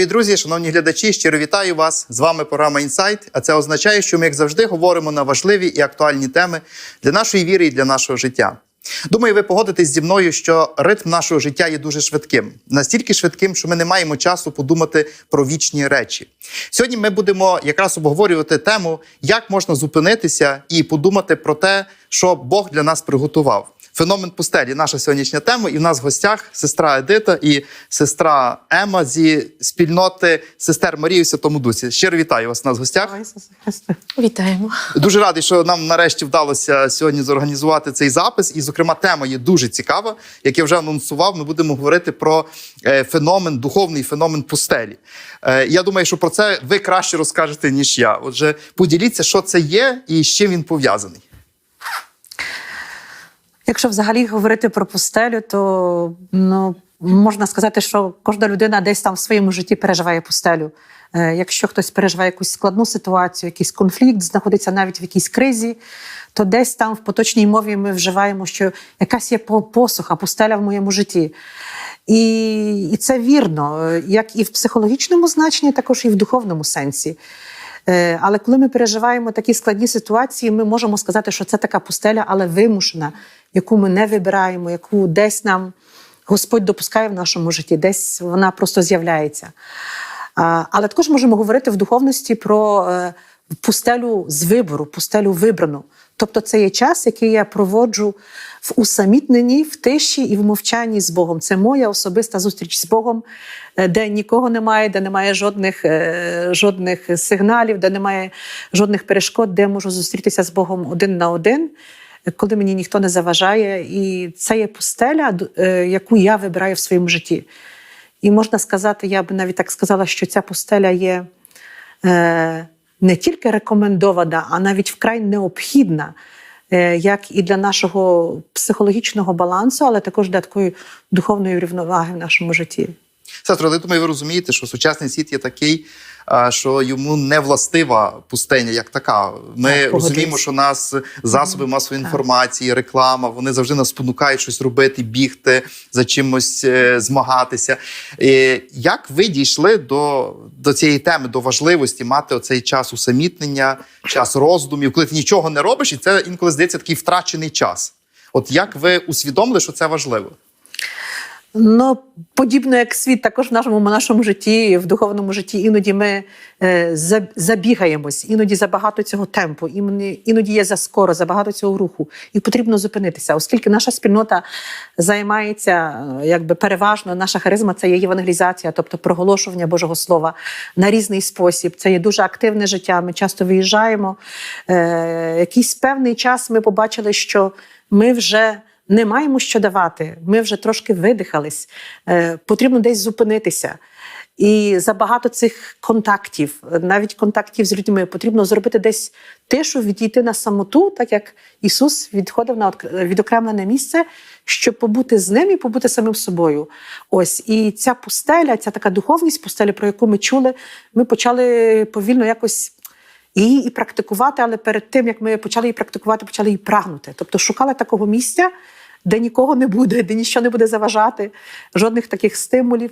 Дорогі друзі, шановні глядачі, щиро вітаю вас. З вами програма Інсайт. А це означає, що ми, як завжди, говоримо на важливі і актуальні теми для нашої віри і для нашого життя. Думаю, ви погодитесь зі мною, що ритм нашого життя є дуже швидким, настільки швидким, що ми не маємо часу подумати про вічні речі. Сьогодні ми будемо якраз обговорювати тему, як можна зупинитися і подумати про те, що Бог для нас приготував. Феномен пустелі наша сьогоднішня тема. І в нас в гостях сестра Едита і сестра Ема зі спільноти сестер Марії у Святому Дусі. Щиро вітаю вас у нас в гостях. Вітаємо. Дуже радий, що нам нарешті вдалося сьогодні зорганізувати цей запис. І, зокрема, тема є дуже цікава. Як я вже анонсував, ми будемо говорити про е, феномен, духовний феномен пустелі. Е, Я думаю, що про це ви краще розкажете, ніж я. Отже, поділіться, що це є і з чим він пов'язаний. Якщо взагалі говорити про пустелю, то ну, можна сказати, що кожна людина десь там в своєму житті переживає пустелю. Е, якщо хтось переживає якусь складну ситуацію, якийсь конфлікт, знаходиться навіть в якійсь кризі, то десь там в поточній мові ми вживаємо, що якась є посуха, пустеля в моєму житті. І, і це вірно, як і в психологічному значенні, також і в духовному сенсі. Е, Але коли ми переживаємо такі складні ситуації, ми можемо сказати, що це така пустеля, але вимушена, яку ми не вибираємо, яку десь нам Господь допускає в нашому житті, десь вона просто з'являється. Але також можемо говорити в духовності про е, пустелю з вибору, пустелю вибрану. Тобто це є час, який я проводжу в усамітненні, в тиші і в мовчанні з Богом. Це моя особиста зустріч з Богом, е, де нікого немає, де немає жодних, е, жодних сигналів, де немає жодних перешкод, де я можу зустрітися з Богом один на один, коли мені ніхто не заважає. І це є пустеля, е, яку я вибираю в своєму житті. І можна сказати, я би навіть так сказала, що ця пустеля є не тільки рекомендована, а навіть вкрай необхідна, е, як і для нашого психологічного балансу, але також для такої духовної рівноваги в нашому житті. Сестро, але думаю, ви розумієте, що сучасний світ є такий, що йому не властива пустеня як така. Ми Так, розуміємо, що нас засоби масової інформації, реклама, вони завжди нас спонукають щось робити, бігти, за чимось е, змагатися. Як ви дійшли до, до цієї теми, до важливості мати оцей час усамітнення, час роздумів, коли ти нічого не робиш, і це інколи здається такий втрачений час. От як ви усвідомили, що це важливо? Ну, подібно як світ, також в нашому, нашому житті, в духовному житті, іноді ми е, забігаємось, іноді забагато цього темпу, іноді, іноді є заскоро, забагато цього руху, і потрібно зупинитися, оскільки наша спільнота займається е, якби переважно, наша харизма це є євангелізація, тобто проголошування Божого Слова на різний спосіб. Це є дуже активне життя. Ми часто виїжджаємо. Е, якийсь певний час ми побачили, що ми вже не маємо що давати. Ми вже трошки видихались. Е, потрібно десь зупинитися. І забагато цих контактів, навіть контактів з людьми, потрібно зробити десь тишу, відійти на самоту, так як Ісус відходив на відокремлене місце, щоб побути з ним і побути самим собою. Ось і ця пустеля, ця така духовність пустелі, про яку ми чули, ми почали повільно якось її і практикувати, але перед тим як ми почали її практикувати, почали її прагнути. Тобто шукали такого місця, де нікого не буде, де нічого не буде заважати, жодних таких стимулів.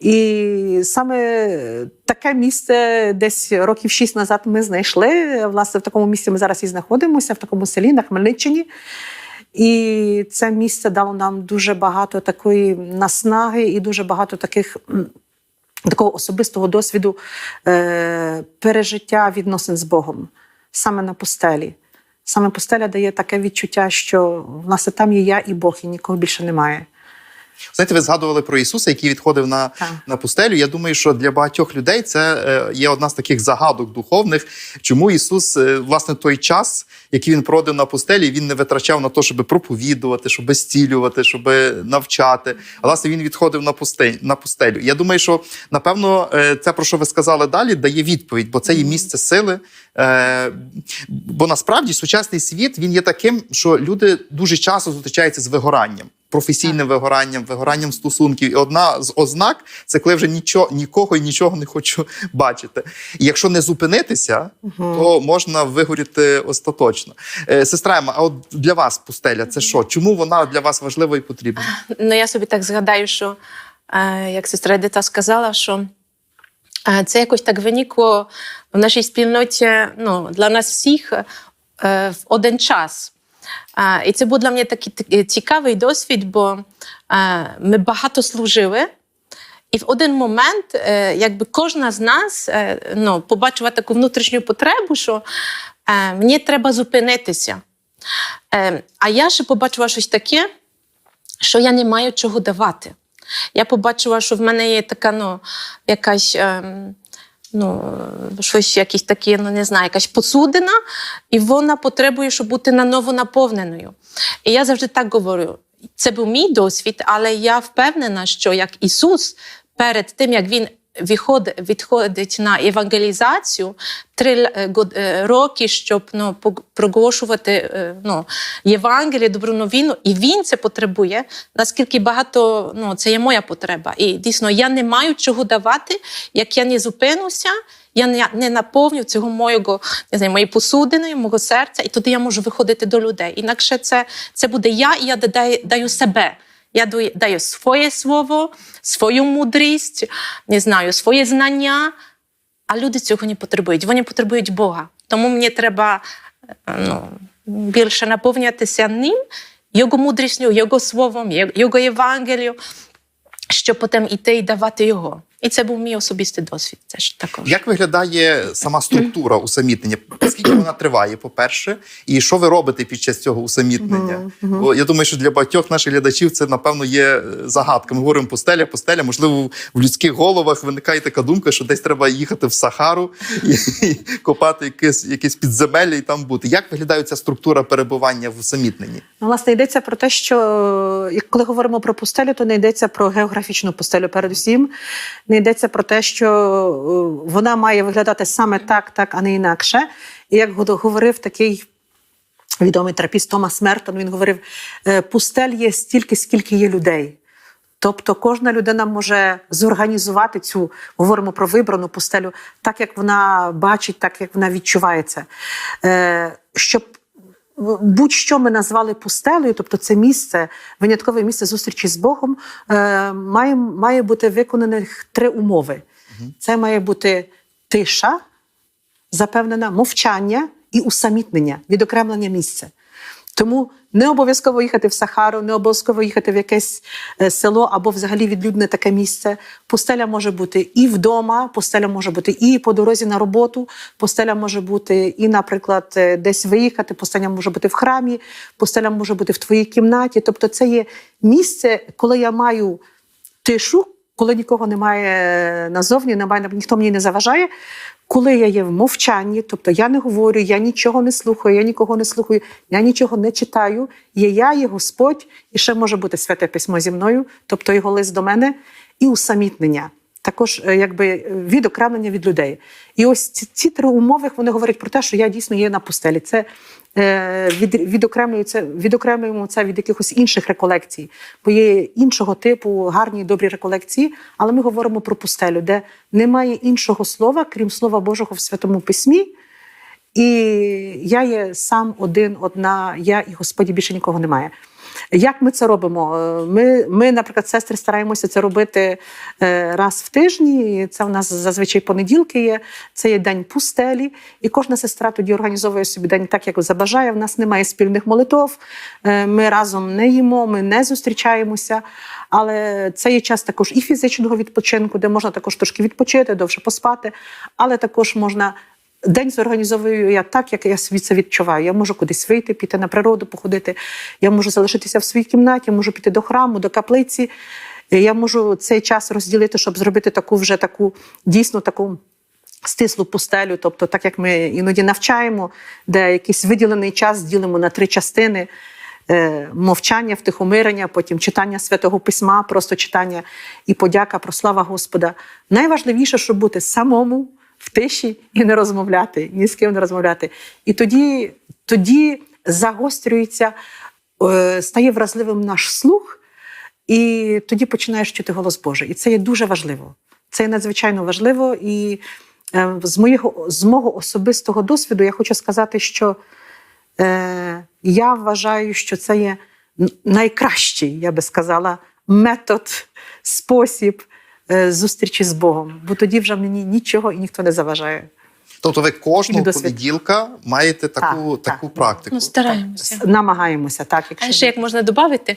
І саме таке місце десь років шість назад ми знайшли. Власне, в такому місці ми зараз і знаходимося, в такому селі на Хмельниччині. І це місце дало нам дуже багато такої наснаги і дуже багато таких. Такого особистого досвіду е, пережиття відносин з Богом саме на пустелі. Саме постеля дає таке відчуття, що власне там є я і Бог, і нікого більше немає. Знаєте, ви згадували про Ісуса, який відходив на, Так. на пустелю. Я думаю, що для багатьох людей це е, є одна з таких загадок духовних. Чому Ісус, е, власне, той час, який він проводив на пустелі, він не витрачав на те, щоб проповідувати, щоб зцілювати, щоб навчати. А власне він відходив на пустель, на пустелю. Я думаю, що напевно е, це про що ви сказали далі, дає відповідь, бо це є місце сили. Бо насправді сучасний світ він є таким, що люди дуже часто зустрічаються з вигоранням. Професійним вигоранням, вигоранням стосунків. І одна з ознак це коли вже нічого, нікого і нічого не хочу бачити. І якщо не зупинитися, то можна вигоріти остаточно. Е, сестра Ема, а от для вас пустеля це що? Чому вона для вас важлива і потрібна? Ну я собі так згадаю, що е, як сестра Едита сказала, що Е, Це якось так виникло в нашій спільноті ну, для нас всіх в один час. І це був для мене такий цікавий досвід, бо ми багато служили. І в один момент, е, якби кожна з нас е, ну, побачила таку внутрішню потребу, що е, мені треба зупинитися. А я ще побачила щось таке, що я не маю чого давати. Я побачила, що в мене є така, ну, якась. ем, Ну, щось якісь такі, ну не знаю, якась посудина, і вона потребує, щоб бути наново наповненою. І я завжди так говорю: це був мій досвід, але я впевнена, що як Ісус перед тим, як Він відходить на евангелізацію три е, е, роки, щоб ну, проголошувати е, ну, Євангеліє, добру новину, і він це потребує. Наскільки багато ну, це є моя потреба. І дійсно я не маю чого давати, як я не зупинуся. Я не, наповню цього моєго не знаю, моєї посудини, мого серця, і тоді я можу виходити до людей. Інакше це, це буде я, і я даю себе. Я даю, своє слово, свою мудрість, не знаю, своє знання, а люди цього не потребують. Вони потребують Бога. Тому мені треба е, ну, більше наповнятися ним, його мудрістю, його словом, його Євангелію, щоб потім іти і давати його. І це був мій особистий досвід. Це ж також. Як виглядає сама структура усамітнення? Скільки вона триває, по-перше, і що ви робите під час цього усамітнення? Бо я думаю, що для багатьох наших глядачів це, напевно, є е, загадка. Ми говоримо пустеля, пустеля. Можливо, в людських головах виникає така думка, що десь треба їхати в Сахару і, і копати якесь, якесь підземелля і там бути. Як виглядає ця структура перебування в усамітненні? Ну, власне, йдеться про те, що коли говоримо про пустелю, то не йдеться про географічну пустелю передусім. Не йдеться про те, що е, вона має виглядати саме так, так, а не інакше. І як говорив такий відомий терапіст Томас Мертон, він говорив: е, пустель є стільки, скільки є людей. Тобто кожна людина може зорганізувати цю, говоримо про вибрану пустелю, так як вона бачить, так як вона відчуває це. Е, щоб будь-що ми назвали пустелею, тобто це місце, виняткове місце зустрічі з Богом, е, має, має бути виконаних три умови. Це має бути тиша, запевнена, мовчання і усамітнення, відокремлення місця. Тому не обов'язково їхати в Сахару, не обов'язково їхати в якесь е, село або взагалі відлюдне таке місце. Пустеля може бути і вдома, пустеля може бути і по дорозі на роботу, пустеля може бути і, наприклад, е, десь виїхати, пустеля може бути в храмі, пустеля може бути в твоїй кімнаті. Тобто, це є місце, коли я маю тишу, коли нікого немає назовні, немає, ніхто мені не заважає. Коли я є в мовчанні, тобто я не говорю, я нічого не слухаю, я нікого не слухаю, я нічого не читаю. Є я, є Господь, і ще може бути святе письмо зі мною, тобто його лист до мене, і усамітнення. Також е, якби відокремлення від людей. І ось ці, ці три умови вони говорять про те, що я дійсно є на пустелі. Це е, від, відокремлюється, відокремлюємо це від якихось інших реколекцій, бо є іншого типу гарні добрі реколекції, але ми говоримо про пустелю, де немає іншого слова, крім слова Божого в Святому Письмі. І я є сам один, одна, я і Господі більше нікого немає. Як ми це робимо? Е, Ми, ми, наприклад, сестри стараємося це робити е, раз в тижні. Це у нас зазвичай понеділки є. Це є день пустелі, і кожна сестра тоді організовує собі день так, як забажає. У нас немає спільних молитов. е, Ми разом не їмо, ми не зустрічаємося. Але це є час також і фізичного відпочинку, де можна також трошки відпочити, довше поспати, але також можна. День зорганізовую я так, як я це відчуваю. Я можу кудись вийти, піти на природу, походити. Я можу залишитися в своїй кімнаті, можу піти до храму, до каплиці. Я можу цей час розділити, щоб зробити таку вже таку дійсно таку. Стислу пустелю, тобто, так як ми іноді навчаємо, де якийсь виділений час ділимо на три частини: е, мовчання, втихомирення, потім читання святого письма, просто читання і подяка про слава Господа. Найважливіше, щоб бути самому в тиші і не розмовляти, ні з ким не розмовляти. І тоді, тоді загострюється, е, стає вразливим наш слух, і тоді починаєш чути голос Божий. І це є дуже важливо. Це є надзвичайно важливо. І е, з, моєго, з мого особистого досвіду я хочу сказати, що е, я вважаю, що це є найкращий, я би сказала, метод, спосіб зустрічі з Богом, бо тоді вже мені нічого і ніхто не заважає. Тобто ви кожного понеділка маєте таку, Так, таку так. практику. Ну, стараємося. Намагаємося, так. А ще як можна додати,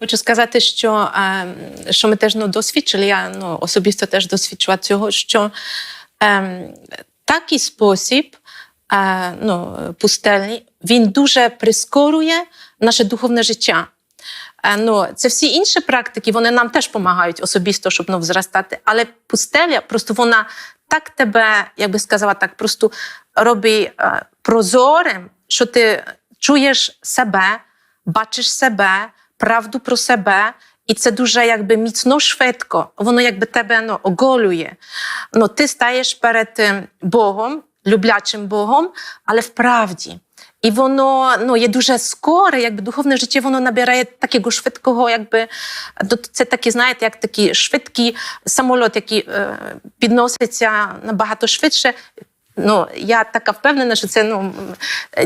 хочу сказати, що, е, що ми теж ну, досвідчили, я ну, особисто теж досвідчила цього, що е, такий спосіб е, ну, пустельний, він дуже прискорює наше духовне життя. Е, Ну, це всі інші практики, вони нам теж допомагають особисто, щоб ну, зростати. Але пустеля, просто вона так тебе, як би сказала, так просто робить е, прозорим, що ти чуєш себе, бачиш себе, правду про себе. І це дуже якби міцно швидко. Воно якби тебе ну, оголює. Ну, ти стаєш перед е, Богом, люблячим Богом, але в правді. І воно ну, є дуже скоре, якби духовне життя воно набирає такого швидкого, якби це такі, знаєте, як такі швидкі самоліт, який е, підноситься набагато швидше. Ну, я така впевнена, що це ну,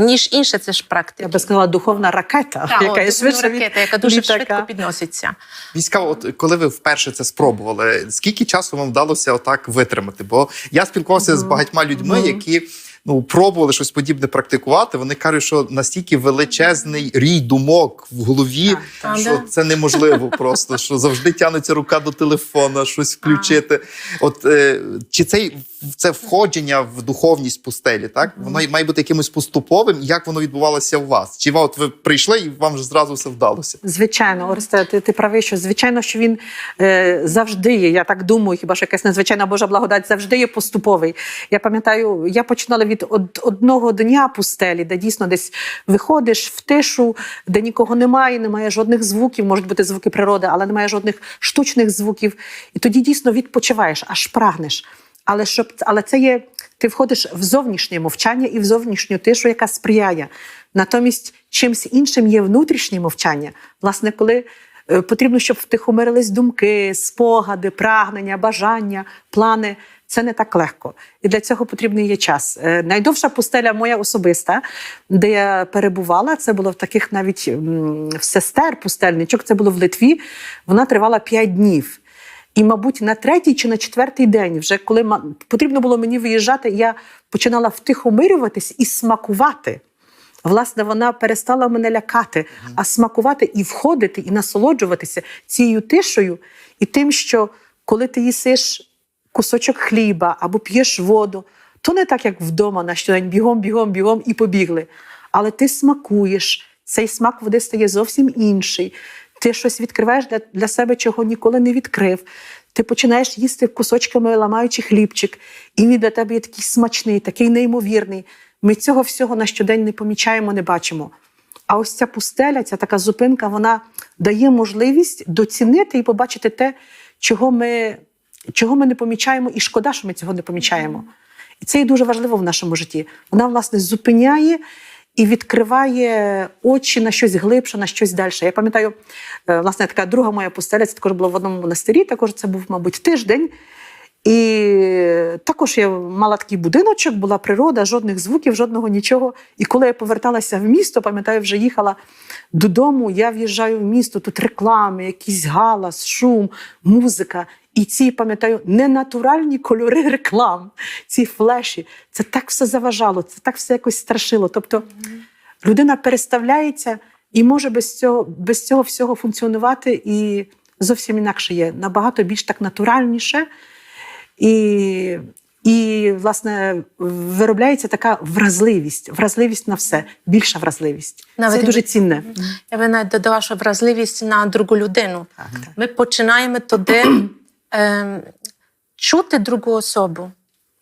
ніж інше, це ж практика. я би сказала, духовна ракета, Так, яка о, є духовна швидше від ракета, яка дуже літака. швидко підноситься. Цікаво, от коли ви вперше це спробували, скільки часу вам вдалося отак витримати? Бо я спілкувався з багатьма людьми, які ну пробували щось подібне практикувати. Вони кажуть, що настільки величезний рій думок в голові, Так, так. що Да. це неможливо просто. Що завжди тянеться рука до телефона, щось включити. От е, чи цей це входження в духовність пустелі, так воно має бути якимось поступовим. Як воно відбувалося у вас? Чи от ви прийшли і вам ж зразу все вдалося? Звичайно, Оресте, ти, ти правий, що звичайно, що він е, завжди є. Я так думаю, хіба що якась надзвичайна Божа благодать завжди є поступовий. Я пам'ятаю, я починала від од, одного дня пустелі, де дійсно десь виходиш в тишу, де нікого немає, немає жодних звуків, можуть бути звуки природи, але немає жодних штучних звуків. І тоді дійсно відпочиваєш, аж прагнеш. Але щоб але це є. Ти входиш в зовнішнє мовчання і в зовнішню тишу, яка сприяє. Натомість чимсь іншим є внутрішнє мовчання. Власне, коли е, потрібно, щоб втихомирились думки, спогади, прагнення, бажання, плани. Це не так легко. І для цього потрібний є час. Е, Найдовша пустеля моя особиста, де я перебувала, це було в таких навіть в сестер пустельничок, це було в Литві. Вона тривала 5 днів. І, мабуть, на третій чи на четвертий день, вже коли потрібно було мені виїжджати, я починала втихомирюватись і смакувати. Власне, вона перестала мене лякати, а смакувати і входити, і насолоджуватися цією тишею і тим, що коли ти їсиш кусочок хліба або п'єш воду, то не так, як вдома на щодень бігом, бігом, бігом і побігли. Але ти смакуєш, цей смак води стає зовсім інший. Ти щось відкриваєш для, для себе, чого ніколи не відкрив. Ти починаєш їсти кусочками, ламаючи хлібчик, і він для тебе є такий смачний, такий неймовірний. Ми цього всього на щодень не помічаємо, не бачимо. А ось ця пустеля, ця така зупинка, вона дає можливість доцінити і побачити те, чого ми, чого ми не помічаємо, і шкода, що ми цього не помічаємо. І це є дуже важливо в нашому житті. Вона, власне, зупиняє і відкриває очі на щось глибше, на щось далі. Я пам'ятаю, е, власне, така друга моя пустеля, це також було в одному монастирі, також це був, мабуть, тиждень. І також я мала такий будиночок, була природа, жодних звуків, жодного нічого. І коли я поверталася в місто, пам'ятаю, вже їхала додому, я в'їжджаю в місто, тут реклами, якийсь галас, шум, музика. І ці, пам'ятаю, ненатуральні кольори реклам, ці флеші. Це так все заважало, це так все якось страшило. Тобто людина переставляється і може без цього, без цього всього функціонувати і зовсім інакше є. Набагато більш так натуральніше. І, і власне, виробляється така вразливість, вразливість на все, більша вразливість. Навіть Це дуже цінне. Я би навіть додала, що вразливість на другу людину. Ми починаємо тоді ем, чути другу особу,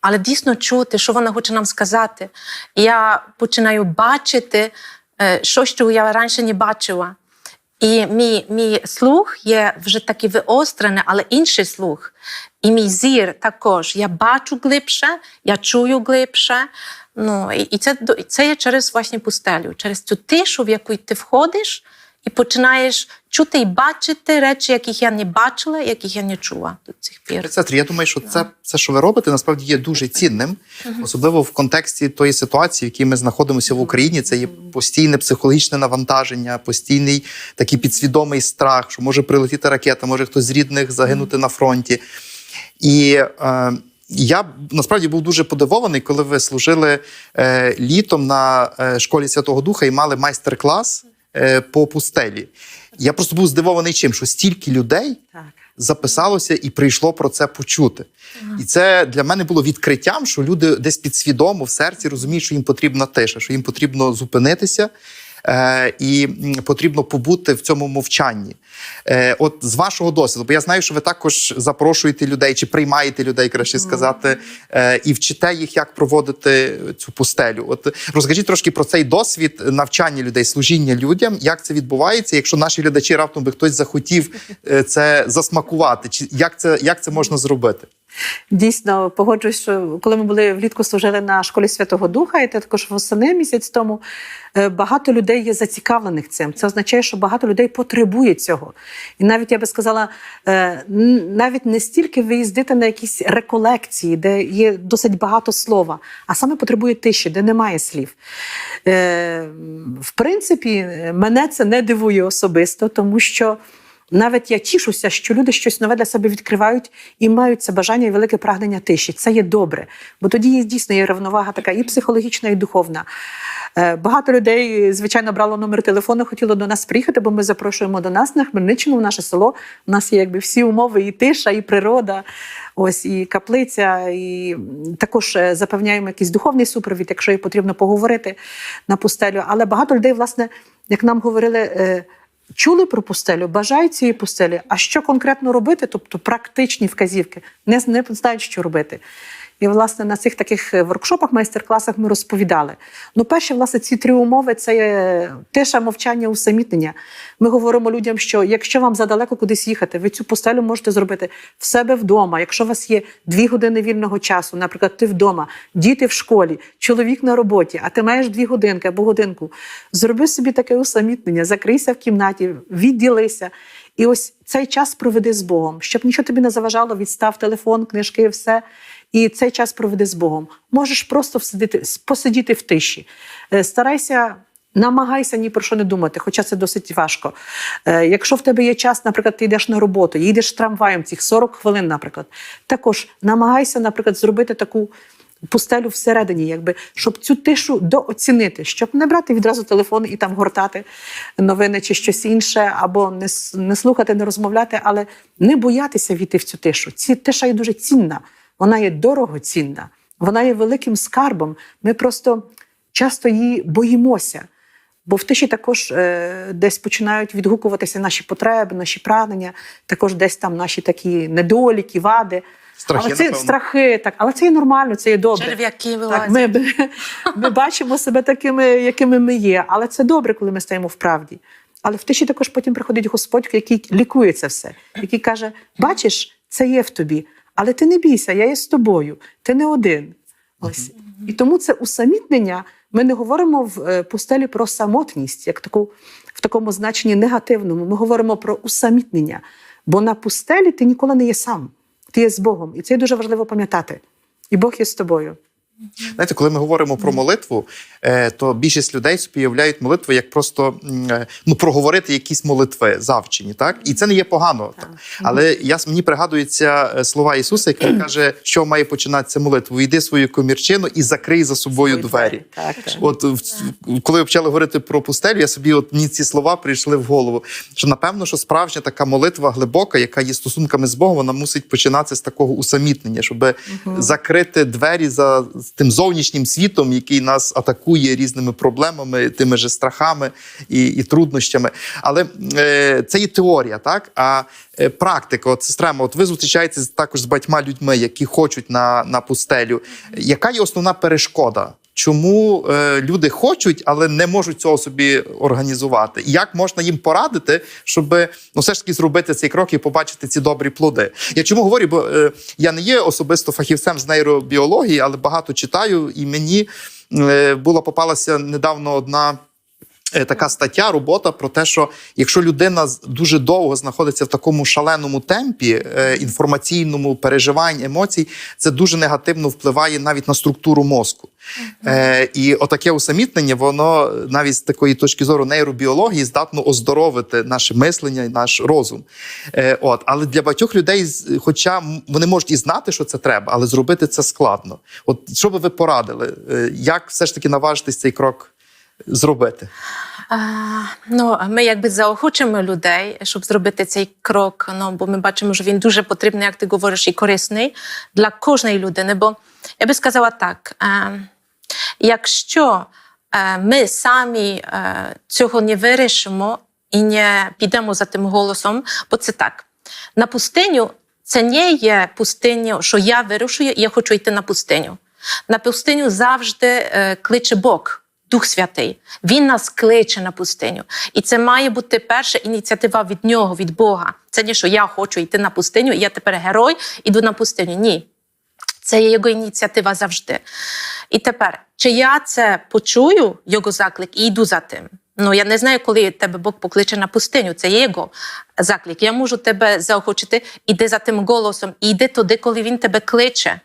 але дійсно чути, що вона хоче нам сказати. Я починаю бачити е, щось, що я раніше не бачила. І мій, мій слух є вже такий виострений, але інший слух. І мій зір також. Я бачу глибше, я чую глибше. Ну, і, і це, це є через власне пустелю, через цю тишу, в яку ти входиш, і починаєш чути і бачити речі, яких я не бачила, яких я не чула до цих пір. Сестри, я думаю, що це все, що ви робите, насправді є дуже цінним, особливо в контексті тої ситуації, в якій ми знаходимося в Україні. Це є постійне психологічне навантаження, постійний такий підсвідомий страх, що може прилетіти ракета, може хтось з рідних загинути на фронті. І е, я насправді був дуже подивований, коли ви служили е, літом на е, школі Святого Духа і мали майстер-клас е, по пустелі. Я просто був здивований чим, що стільки людей Так. записалося і прийшло про це почути. І це для мене було відкриттям, що люди десь підсвідомо в серці розуміють, що їм потрібна тиша, що їм потрібно зупинитися. Е, і потрібно побути в цьому мовчанні. Е, от з вашого досвіду, бо я знаю, що ви також запрошуєте людей чи приймаєте людей, краще сказати, е, і вчите їх, як проводити цю пустелю. От розкажіть трошки про цей досвід навчання людей, служіння людям, як це відбувається, якщо наші глядачі раптом би хтось захотів це засмакувати, чи як це, як це можна зробити? Дійсно, погоджуюсь, що коли ми були влітку служили на школі Святого Духа, і також восени місяць тому е, багато людей є зацікавлених цим. Це означає, що багато людей потребує цього. І навіть я би сказала, е, навіть не стільки виїздити на якісь реколекції, де є досить багато слова, а саме потребує тиші, де немає слів. Е, В принципі, мене це не дивує особисто, тому що. Навіть я тішуся, що люди щось нове для себе відкривають і мають це бажання і велике прагнення тиші. Це є добре, бо тоді є, дійсно є рівновага така і психологічна, і духовна. Е, Багато людей, звичайно, брало номер телефону, хотіло до нас приїхати, бо ми запрошуємо до нас на Хмельниччину, в наше село. У нас є якби всі умови, і тиша, і природа, ось і каплиця, і також е, запевняємо якийсь духовний супровід, якщо є потрібно поговорити на пустелю. Але багато людей, власне, як нам говорили. Чули про пустелю, бажають цієї пустелі, а що конкретно робити, тобто практичні вказівки, не, не знають, що робити. І, власне, на цих таких е, воркшопах, майстер-класах ми розповідали. Ну, перше, власне, ці три умови це є тиша, мовчання, усамітнення. Ми говоримо людям, що якщо вам задалеко кудись їхати, ви цю пустелю можете зробити в себе вдома. Якщо у вас є дві години вільного часу, наприклад, ти вдома, діти в школі, чоловік на роботі, а ти маєш дві годинки або годинку, зроби собі таке усамітнення, закрийся в кімнаті, відділися. І ось цей час проведи з Богом, щоб нічого тобі не заважало, відстав телефон, книжки, все. І цей час проведи з Богом. Можеш просто всидіти, посидіти в тиші. Е, Старайся. Намагайся ні про що не думати, хоча це досить важко. Е, якщо в тебе є час, наприклад, ти йдеш на роботу, їдеш трамваєм цих 40 хвилин, наприклад, також намагайся, наприклад, зробити таку пустелю всередині, якби, щоб цю тишу дооцінити, щоб не брати відразу телефон і там гортати новини чи щось інше, або не, не слухати, не розмовляти, але не боятися війти в цю тишу. Ці тиша є дуже цінна, вона є дорогоцінна, вона є великим скарбом. Ми просто часто її боїмося. Бо в тиші також е, десь починають відгукуватися наші потреби, наші прагнення, також десь там наші такі недоліки, вади. Страхи, але це напевно. страхи, так, але це є нормально, це є добре. Черв'яки Так, ми, ми бачимо себе такими, якими ми є, але це добре, коли ми стаємо в правді. Але в тиші також потім приходить Господь, який лікує це все, який каже: бачиш, це є в тобі, але ти не бійся, я є з тобою, ти не один. Ось. І тому це усамітнення. Ми не говоримо в е, пустелі про самотність, як таку в такому значенні негативному. Ми говоримо про усамітнення. Бо на пустелі ти ніколи не є сам, ти є з Богом. І це дуже важливо пам'ятати. І Бог є з тобою. Знаєте, коли ми говоримо про молитву, е, то більшість людей собі уявляють молитву як просто е, ну, проговорити якісь молитви завчені, так? І це не є погано. Так. Але я, мені пригадуються е, слова Ісуса, який каже, що має починатися молитву. Йди свою комірчину і закрий за собою двері. Так, так. От коли ви почали говорити про пустелю, я собі от мені ці слова прийшли в голову. Що напевно, що справжня така молитва глибока, яка є стосунками з Богом, вона мусить починатися з такого усамітнення, щоб закрити двері за тим зовнішнім світом, який нас атакує різними проблемами, тими же страхами і, і труднощами. Але е, це є теорія, так а е, практика. От сестрема, от ви зустрічаєтеся також з батьма людьми, які хочуть на, на пустелю. Яка є основна перешкода? Чому е, люди хочуть, але не можуть цього собі організувати? І як можна їм порадити, щоб ну все ж таки зробити цей крок і побачити ці добрі плоди? Я чому говорю? Бо е, я не є особисто фахівцем з нейробіології, але багато читаю, і мені е, була попалася недавно одна така стаття, робота про те, що якщо людина дуже довго знаходиться в такому шаленому темпі е, інформаційному переживань, емоцій, це дуже негативно впливає навіть на структуру мозку. Е, і отаке усамітнення, воно навіть з такої точки зору нейробіології здатно оздоровити наше мислення і наш розум. Е, от, але для багатьох людей, хоча вони можуть і знати, що це треба, але зробити це складно. От що би ви порадили? Е, як все ж таки наважитись цей крок зробити? А, ну, ми якби заохочуємо людей, щоб зробити цей крок. Ну, бо ми бачимо, що він дуже потрібний, як ти говориш, і корисний для кожної людини. Бо я би сказала так: е, якщо е, ми самі е, цього не вирішимо і не підемо за тим голосом, бо це так. На пустиню це не є пустиню, що я вирушую, я хочу йти на пустиню. На пустиню завжди е, кличе Бог. Дух Святий, він нас кличе на пустиню, і це має бути перша ініціатива від нього, від Бога. Це не що я хочу йти на пустиню, і я тепер герой, іду на пустиню. Ні, це є його ініціатива завжди. І тепер, чи я це почую, його заклик, і йду за тим. Ну я не знаю, коли тебе Бог покличе на пустиню. Це є його заклик. Я можу тебе заохочити, іди за тим голосом, і йди туди, коли він тебе кличе.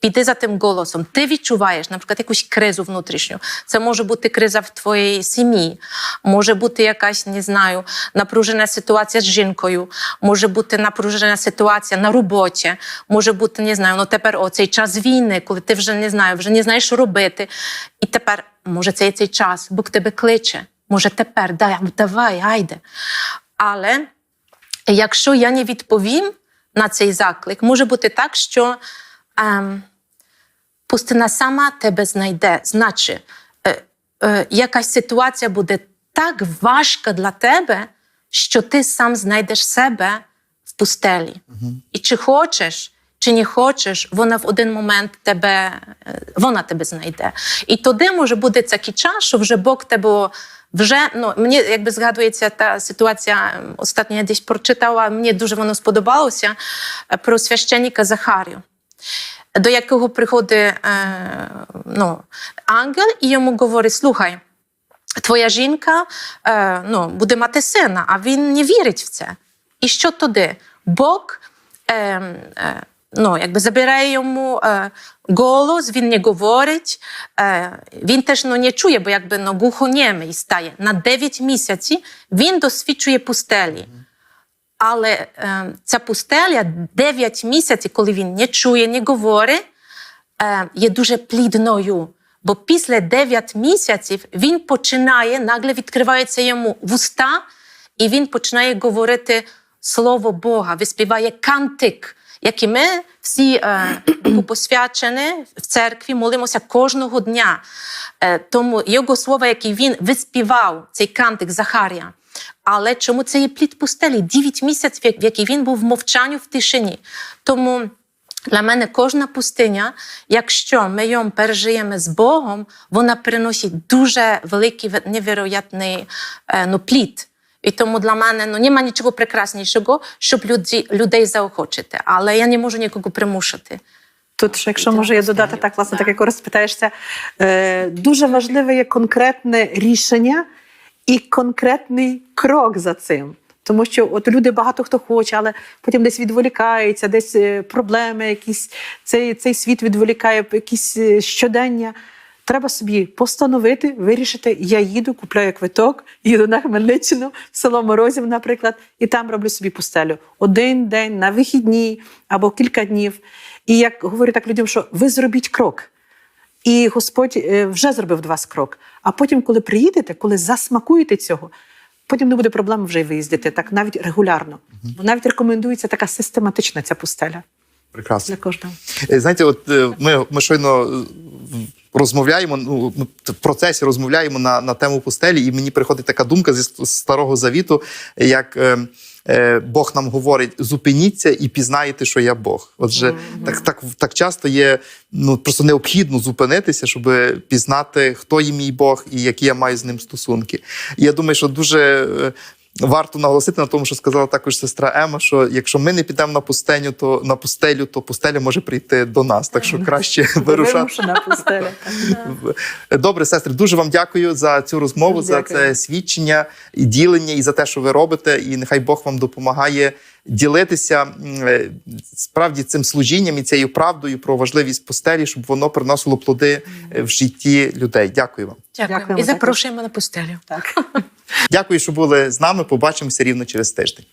Піди за тим голосом. Ти відчуваєш, наприклад, якусь кризу внутрішню. Це може бути криза в твоїй сім'ї, може бути якась, не знаю, напружена ситуація з жінкою, може бути напружена ситуація на роботі, може бути, не знаю, ну тепер оцей час війни, коли ти вже не знаю, вже не знаєш, що робити. І тепер, може, це є цей час, Бог тебе кличе. Може, тепер, дай, давай, гайде. Але якщо я не відповім на цей заклик, може бути так, що. Ем, пустина сама тебе знайде. Значить, е, е, якась ситуація буде так важка для тебе, що ти сам знайдеш себе в пустелі. І чи хочеш, чи не хочеш, вона в один момент тебе, е, вона тебе знайде. І тоді може бути такий час, що вже Бог тебе. Вже ну мені якби згадується та ситуація. ем, я десь прочитала. Мені дуже воно сподобалося е, про священника Захарію до якого приходить е, ну, ангел і йому говорить: слухай, твоя жінка е, ну, буде мати сина, а він не вірить в це. І що тоді? Бог е, е, ну, якби забирає йому е, голос, він не говорить, е, він теж ну, не чує, бо якби ну, глухонємий стає. На 9 місяців він досвідчує пустелі. Але е, ця пустеля 9 місяців, коли він не чує, не говорить, е, є дуже плідною. Бо після 9 місяців він починає, наgle відкриваються йому вуста, і він починає говорити слово Бога, виспіває кантик, який ми всі е, посвячені в церкві молимося кожного дня. Е, тому його слово, яке він виспівав, цей кантик Захарія. Але чому це є плід пустелі? 9 місяців, в який він був в мовчанню в тишині. Тому для мене кожна пустиня, якщо ми її пережиємо з Богом, вона приносить дуже великий невероятний е, ну, плід. І тому для мене ну, немає нічого прекраснішого, щоб люди, людей заохочити. Але я не можу нікого примушити. Тут, ще, якщо може я додати так, власне, так як розпитаєшся, е, дуже важливе є конкретне рішення і конкретний крок за цим. Тому що от люди багато хто хоче, але потім десь відволікаються, десь е, проблеми, якісь цей, цей світ відволікає, якісь е, щодення. Треба собі постановити, вирішити. Я їду, купляю квиток, їду на Хмельниччину, в село Морозів, наприклад, і там роблю собі пустелю. Один день на вихідні або кілька днів. І як говорю так людям, що ви зробіть крок. І Господь е, вже зробив до вас крок. А потім, коли приїдете, коли засмакуєте цього, потім не буде проблем вже виїздити, так навіть регулярно. Бо навіть рекомендується така систематична ця пустеля Прекрасно. для кожного. Е, Знаєте, от е, ми, ми щойно розмовляємо, ну, ми в процесі розмовляємо на, на тему пустелі, і мені приходить така думка зі Старого Завіту, як е, е, Бог нам говорить: зупиніться і пізнаєте, що я Бог. Отже, так, так, так часто є ну, просто необхідно зупинитися, щоб пізнати, хто є мій Бог і які я маю з ним стосунки. І я думаю, що дуже. Варто наголосити на тому, що сказала також сестра Ема, що якщо ми не підемо на пустелю, то на пустелю, то пустеля може прийти до нас. Так що краще вирушати. на. Добре, сестри, дуже вам дякую за цю розмову, за Дякую. це свідчення і ділення, і за те, що ви робите. І нехай Бог вам допомагає ділитися е, справді цим служінням і цією правдою про важливість пустелі, щоб воно приносило плоди е, в житті людей. Дякую вам. Дякую. І запрошуємо на пустелю. Так. Дякую, що були з нами. Побачимося рівно через тиждень.